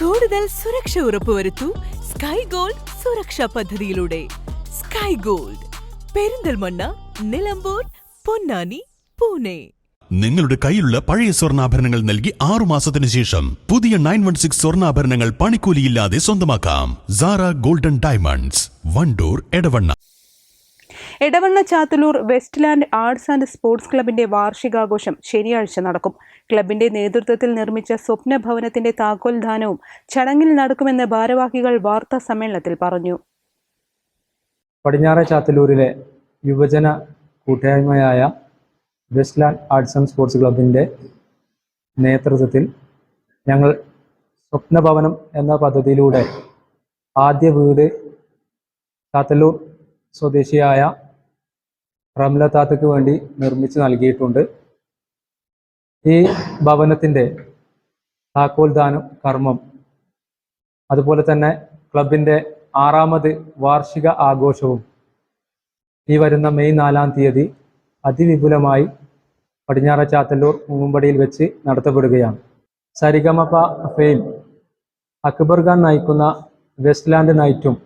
കൂടുതൽ സുരക്ഷ ഉറപ്പുവരുത്തൂ sky gold സുരക്ഷാ പദ്ധതിയിലൂടെ. Sky Gold Perinthalmanna Nilambur Ponnani Pune. നിങ്ങളുടെ കയ്യിലുള്ള പഴയ സ്വർണാഭരണങ്ങൾ നൽകി ആറു മാസത്തിന് ശേഷം പുതിയ നയൻ വൺ സിക്സ് സ്വർണാഭരണങ്ങൾ പണിക്കൂലിയില്ലാതെ സ്വന്തമാക്കാം. Sara golden diamonds Wandoor Edavanna. Edavanna Chathallur Westland arts and sports ക്ലബിന്റെ വാർഷികാഘോഷം ശനിയാഴ്ച നടക്കും. ക്ലബിന്റെ നേതൃത്വത്തിൽ നിർമ്മിച്ച സ്വപ്ന ഭവനത്തിന്റെ താക്കോൽദാനവും ചടങ്ങിൽ നടക്കുമെന്ന് ഭാരവാഹികൾ വാർത്താ സമ്മേളനത്തിൽ പറഞ്ഞു. പടിഞ്ഞാറ ചാത്തലൂരിലെ യുവജന കൂട്ടായ്മയായ വെസ്റ്റ്ലാൻഡ് ആർട്സ് ആൻഡ് സ്പോർട്സ് ക്ലബിന്റെ നേതൃത്വത്തിൽ ഞങ്ങൾ സ്വപ്നഭവനം എന്ന പദ്ധതിയിലൂടെ ആദ്യ വീട് ചാത്തല്ലൂർ സ്വദേശിയായ റംല വേണ്ടി നിർമ്മിച്ച് നൽകിയിട്ടുണ്ട്. ഈ ഭവനത്തിന്റെ താക്കോൽദാനം കർമ്മം അതുപോലെ തന്നെ ക്ലബിന്റെ ആറാമത് വാർഷിക ആഘോഷവും ഈ വരുന്ന മെയ് നാലാം തീയതി അതിവിപുലമായി പടിഞ്ഞാറ ചാത്തല്ലൂർ മുമ്പടിയിൽ വെച്ച് നടത്തപ്പെടുകയാണ്. സരിഗമപ ഫെയിം അക്ബർ ഖാൻ നയിക്കുന്ന വെസ്റ്റ്ലാൻഡ് നൈറ്റും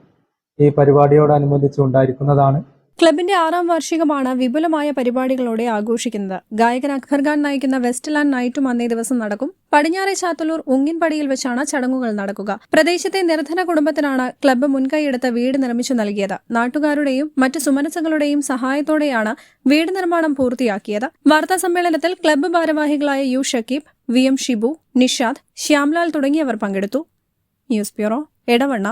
ഈ പരിപാടിയോടനുബന്ധിച്ച് ഉണ്ടായിരിക്കുന്നതാണ്. ക്ലബിന്റെ ആറാം വാർഷികമാണ് വിപുലമായ പരിപാടികളോടെ ആഘോഷിക്കുന്നത്. ഗായകൻ അക്ബർ ഖാൻ നയിക്കുന്ന വെസ്റ്റ് ലാൻഡ് നൈറ്റും അന്നേ ദിവസം നടക്കും. പടിഞ്ഞാറെ ചാത്തല്ലൂർ ഉങ്ങിൻപടിയിൽ വെച്ചാണ് ചടങ്ങുകൾ നടക്കുക. പ്രദേശത്തെ നിർധന കുടുംബത്തിനാണ് ക്ലബ്ബ് മുൻകൈയെടുത്ത് വീട് നിർമ്മിച്ചു നൽകിയത്. നാട്ടുകാരുടെയും മറ്റ് സുമനസുകളുടെയും സഹായത്തോടെയാണ് വീട് നിർമ്മാണം പൂർത്തിയാക്കിയത്. വാർത്താ സമ്മേളനത്തിൽ ക്ലബ്ബ് ഭാരവാഹികളായ U Shakeeb V M Shibu Nishad Shyamlal തുടങ്ങിയവർ പങ്കെടുത്തു. News bureau Edavanna.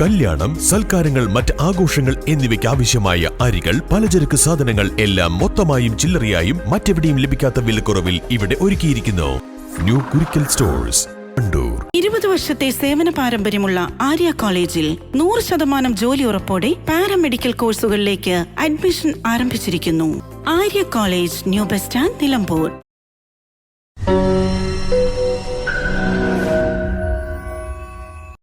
കല്യാണം സൽക്കാരങ്ങൾ മറ്റ് ആഘോഷങ്ങൾ എന്നിവയ്ക്ക് ആവശ്യമായ അരികൾ പലചരക്ക് സാധനങ്ങൾ എല്ലാം മൊത്തമായും ചില്ലറയായും മറ്റെവിടെയും ലഭിക്കാത്ത വിലക്കുറവിൽ ഇവിടെ ഒരുക്കിയിരിക്കുന്നു. ന്യൂ കുരിക്കൽ സ്റ്റോഴ്സ് കണ്ടൂർ ഇരുപത് വർഷത്തെ സേവന പാരമ്പര്യമുള്ള ആര്യ കോളേജിൽ നൂറ് ശതമാനം ജോലി ഉറപ്പോടെ പാരാമെഡിക്കൽ കോഴ്സുകളിലേക്ക് അഡ്മിഷൻ ആരംഭിച്ചിരിക്കുന്നു. Arya college new bus stand Nilambur.